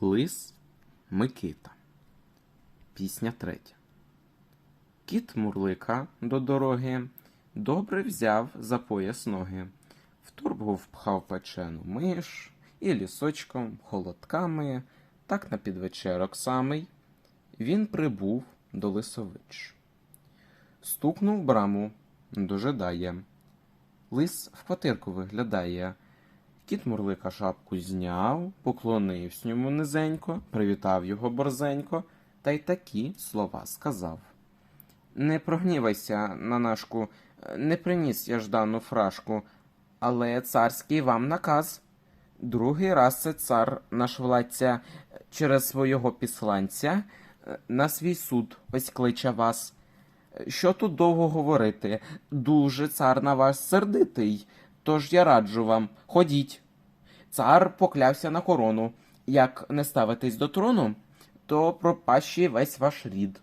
Лис Микита. Пісня третя. Кіт Мурлика до дороги добре взяв за пояс ноги. В торбу впхав печену миш і лісочком, холодками, так на підвечерок самий. Він прибув до лисович. Стукнув браму, дожидає. Лис в квартирку виглядає. Кіт Мурлика шапку зняв, поклонився йому низенько, привітав його борзенько, та й такі слова сказав. Не прогнівайся, нанашку, не приніс я ждану фрашку, але царський вам наказ. Другий раз це цар наш владця через свого післанця на свій суд ось кличе вас. Що тут довго говорити? Дуже цар на вас сердитий, тож я раджу вам, ходіть. Цар поклявся на корону. Як не ставитись до трону, то пропащий весь ваш рід.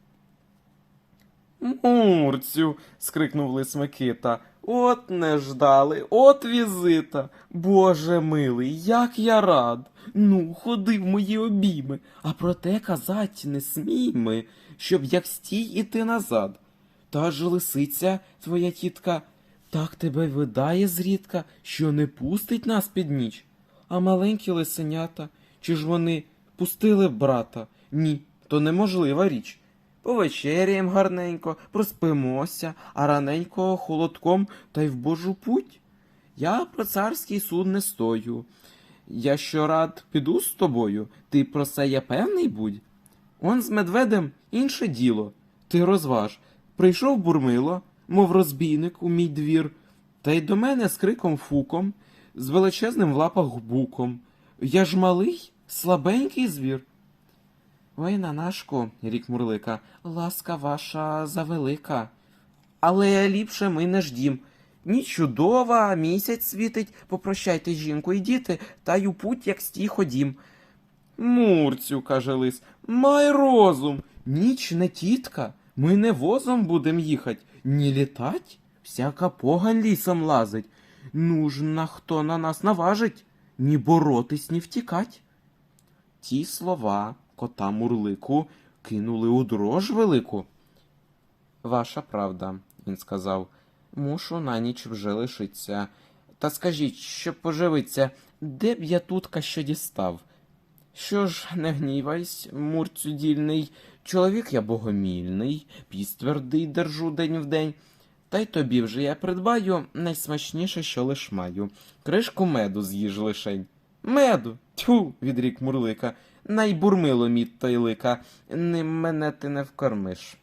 Мурцю. скрикнув лис Микита. От не ждали, от візита. Боже милий, як я рад. Ну, ходи в мої обійми, а проте казать не смій ми, щоб як стій іти назад. Та ж лисиця, твоя тітка, так тебе видає зрідка, що не пустить нас під ніч. А маленькі лисенята, чи ж вони пустили брата? Ні, то неможлива річ. Повечеряєм гарненько, проспимося, а раненько холодком та й в божу путь. Я про царський суд не стою. Я що рад піду з тобою, ти про це я певний будь. Он з медведем інше діло. Ти розваж. Прийшов бурмило, мов розбійник у мій двір, та й до мене з криком фуком, з величезним в лапах буком. Я ж малий, слабенький звір. Ой, нанашку, рік Мурлика, ласка ваша завелика. Але ліпше ми не ждім. Ніч чудова, місяць світить, попрощайте жінку і діти, та й у путь, як стій ходім. Мурцю, каже лис, май розум. Ніч не тітка, ми не возом будем їхать, ні літать, всяка погань лісом лазить. Ну ж на хто на нас наважить, ні боротись, ні втікать. Ті слова кота Мурлику кинули у дрож велику. Ваша правда, він сказав, мушу на ніч вже лишиться. Та скажіть, щоб поживиться, де б я тутка що дістав? Що ж, не гнівайсь, мурцю дільний, чоловік я богомільний, піст твердий держу день в день. Та й тобі вже я придбаю найсмачніше, що лиш маю. Кришку меду з'їж лишень. Меду. Тьфу, відрік Мурлика. Найбурмило мід та й лика. Ним мене ти не вкормиш.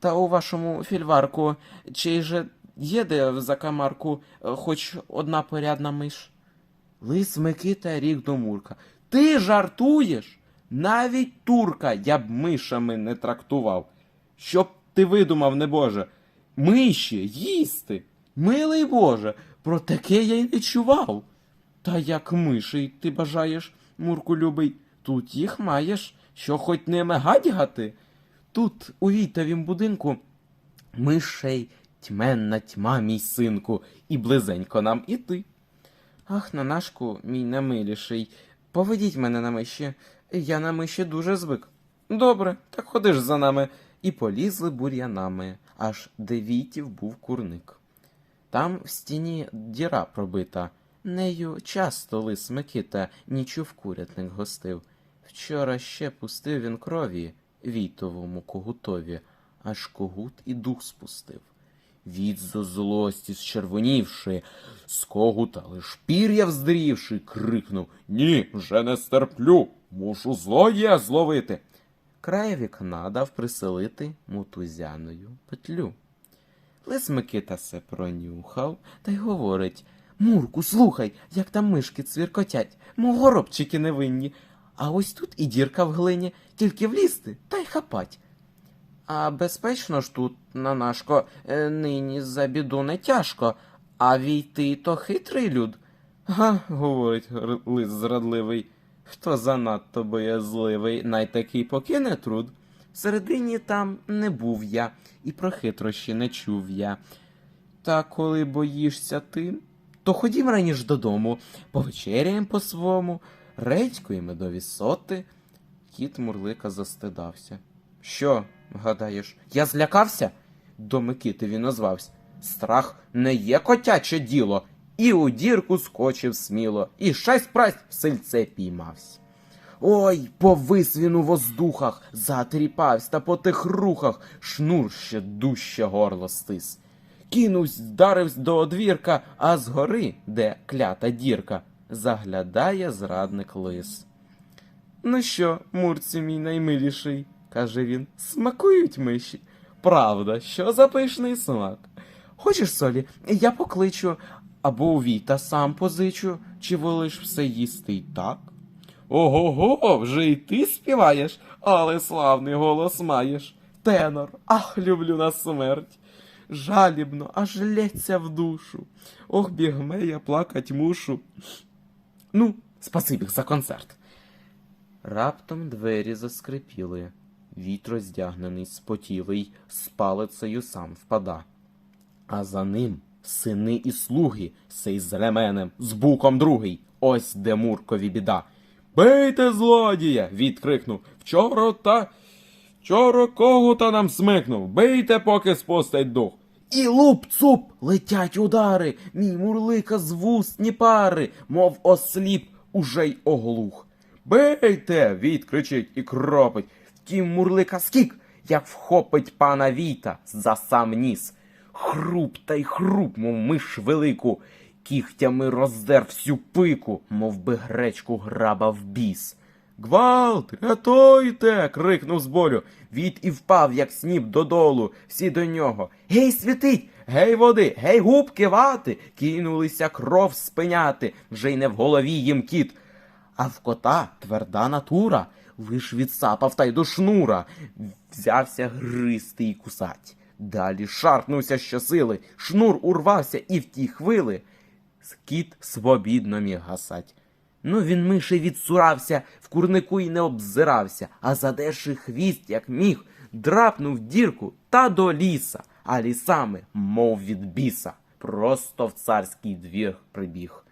Та у вашому фільварку, чий же є де в закамарку е, хоч одна порядна миш? Лис Микита рік до Мурка. Ти жартуєш? Навіть турка я б мишами не трактував. Щоб ти видумав, небоже, миші їсти. Милий Боже, про таке я й не чував. Та як мишей ти бажаєш, Мурку любий, тут їх маєш, що хоч ними гадягати. Тут, у війтовім будинку, мишей тьменна тьма, мій синку, і близенько нам іти. Ах, нанашку, мій намиліший, поведіть мене на миші, я на миші дуже звик. Добре, так ходиш за нами. І полізли бур'янами, аж де війтів був курник. Там в стіні діра пробита. Нею часто лис Микита нічу в курятник гостив. Вчора ще пустив він крові війтовому когутові, аж когут і дух спустив. Від злості зчервонівши, з когута лиш пір'я вздрівши, крикнув Ні, вже не стерплю, мушу злоє зловити. Край вікна дав приселити мотузяною петлю. Лис Микита се пронюхав та й говорить Мурку, слухай, як там мишки цвіркотять, мов горобчики невинні. А ось тут і дірка в глині, тільки влізти та й хапать. А безпечно ж тут, нанашко, е, нині за біду не тяжко, а війти то хитрий люд. Га, говорить лис зрадливий, хто занадто боязливий, най такий покине труд. Всередині там не був я, і про хитрощі не чув я. Та коли боїшся ти, то ходім раніш додому, повечеряєм по-свому, редьку і медові соти. Кіт Мурлика застидався. Що, гадаєш, я злякався? До Микити він озвався. Страх не є котяче діло, і у дірку скочив сміло, і шесть прасть в сельце піймався. Ой, повис він у воздухах, затріпавсь та по тих рухах шнур ще дужче горло стис. Кинувсь, вдаривсь до одвірка, а згори, де клята дірка, заглядає зрадник лис. Ну що, Мурці мій наймиліший, каже він, смакують миші. Правда, що за пишний смак? Хочеш солі, я покличу, або у віта сам позичу, чи волиш все їсти й так? Ого-го, вже й ти співаєш, але славний голос маєш. Тенор, ах, люблю на смерть. Жалібно, аж лється в душу. Ох, бігме, я плакать мушу. Ну, спасибі за концерт. Раптом двері заскрипіли. Віт роздягнений, спотілий, з палицею сам впада. А за ним сини і слуги, сей з ременем, з буком другий. Ось де Муркові біда. Бийте злодія! відкрикнув. Вчора та. Вчора когута нам смикнув. Бийте, поки спустить дух. І луп-цуп летять удари, мій мурлика з вуст ні пари, мов осліп уже й оглух. Бийте! Віт кричить і кропить. Втім, мурлика скік, як вхопить пана Віта за сам ніс. Хруп та й хруп, мов миш велику, кігтями роздер всю пику, мов би гречку граба в біс. Гвалт, рятуйте. крикнув з болю. Віт і впав, як сніп додолу, всі до нього. Гей, світить! Гей, води, гей, губки вати! Кинулися кров спиняти, вже й не в голові їм кіт. А в кота тверда натура, лиш відсапав та й до шнура, взявся гристи й кусать. Далі шарпнувся щосили, шнур урвався і в ті хвили. Кіт свобідно міг гасать. Ну він мишей відсурався, в курнику й не обзирався, а задерши хвіст, як міг, драпнув дірку та до ліса, а лісами, мов від біса, просто в царський двір прибіг.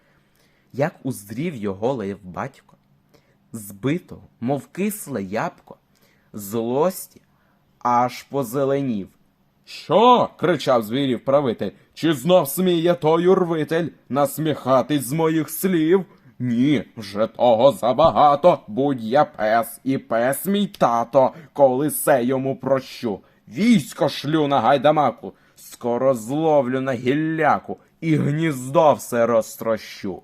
Як уздрів його лев батько, збитого, мов кисле ябко, злості аж позеленів. Що? кричав звірів правитель. Чи знов сміє той урвитель насміхатись з моїх слів? Ні, вже того забагато, будь я пес, і пес мій тато, коли се йому прощу. Військо шлю на гайдамаку, скоро зловлю на гілляку і гніздо все розтрощу.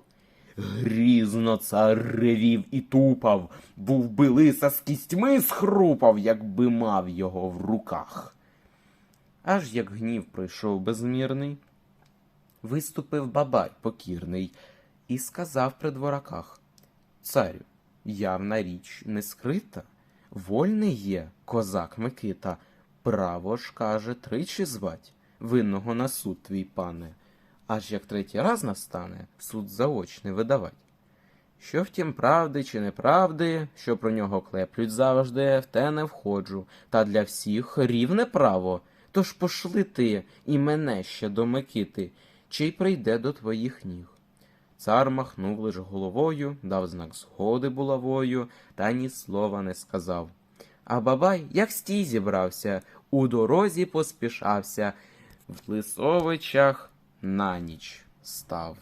Грізно цар ревів і тупав, був би лиса з кістьми схрупав, якби мав його в руках. Аж як гнів пройшов безмірний, виступив бабай покірний і сказав при двораках Царю, явна річ не скрита, вольний є козак Микита, право ж каже тричі звать, винного на суд твій пане, аж як третій раз настане, суд заочний видавать. Що втім правди чи неправди, що про нього клеплють завжди, в те не входжу, та для всіх рівне право. Тож пошли ти і мене ще до Микити, й прийде до твоїх ніг. Цар махнув лиш головою, дав знак згоди булавою, та ні слова не сказав. А бабай, як стій зібрався, у дорозі поспішався, в Лисовичах на ніч став.